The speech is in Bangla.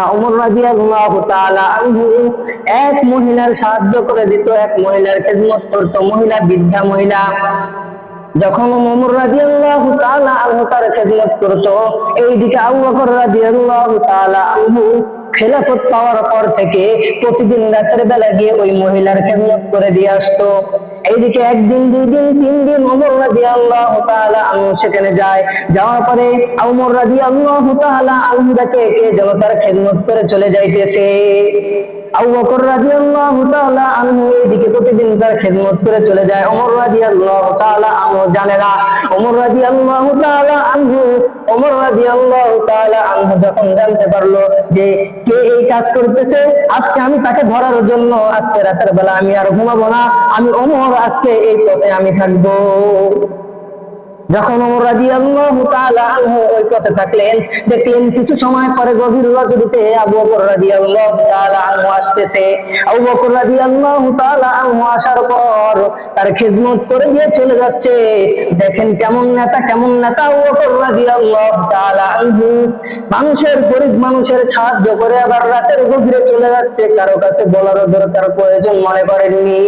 না ওমর রাদিয়াল্লাহু তাআলা আনহু এক মহিলার সাহায্য করে দিত, এক মহিলার খেদমত করত, মহিলা, বৃদ্ধা মহিলা। যখন ওমর রাদিয়াল্লাহু তাআলা আনহু তার খেদমত করত, এইদিকে আবু বকর রাদিয়াল্লাহু তাআলা আনহু খেলাফত পাওয়ার পর থেকে প্রতিদিন রাতের বেলা গিয়ে ওই মহিলার খেদমত করে দিয়ে আসতো। এইদিকে একদিন দুই দিন তিন দিন ওমর রাজি আল্লাহ আনহু সেখানে যায়। যাওয়ার পরে ওমর রাজি আল্লাহ আনহু দেখে কে যেন তার খেদমত করে চলে যাইতেছে। রাদিয়াল্লাহু তাআলা আনহু এইদিকে প্রতিদিন তার খেদমত করে চলে যায়। ওমর রাদিয়াল্লাহু তাআলা আনহু জানে না। ওমর রাদিয়াল্লাহু তাআলা আনহু, ওমর রাদিয়াল্লাহু তাআলা আনহু যখন জানতে পারল যে কে এই কাজ করতেছে, আজকে আমি তাকে ধরার জন্য আজকে রাতের বেলা আমি আর ঘুমাবো না, আমি ওমর আজকে এই পথে আমি থাকব। যখন ওমর রাদিয়াল্লাহু তাআলা আনহু ওই পথে থাকলেন, দেখলেন কিছু সময় পরে গভীর রজনীতে আবু বকর রাদিয়াল্লাহু তাআলা আনহু আসতেছে। আবু বকর রাদিয়াল্লাহু তাআলা আনহু আসার পর তার খিদমত করে দিয়ে চলে যাচ্ছে। দেখেন কেমন নেতা কেমন নেতা আবু বকর রাদিয়াল্লাহু তাআলা আনহু। মানুষের, গরিব মানুষের সাহায্য করে আবার রাতের গভীরে চলে যাচ্ছে। কারও কাছে বলারও দরকার, প্রয়োজন মনে করেননি।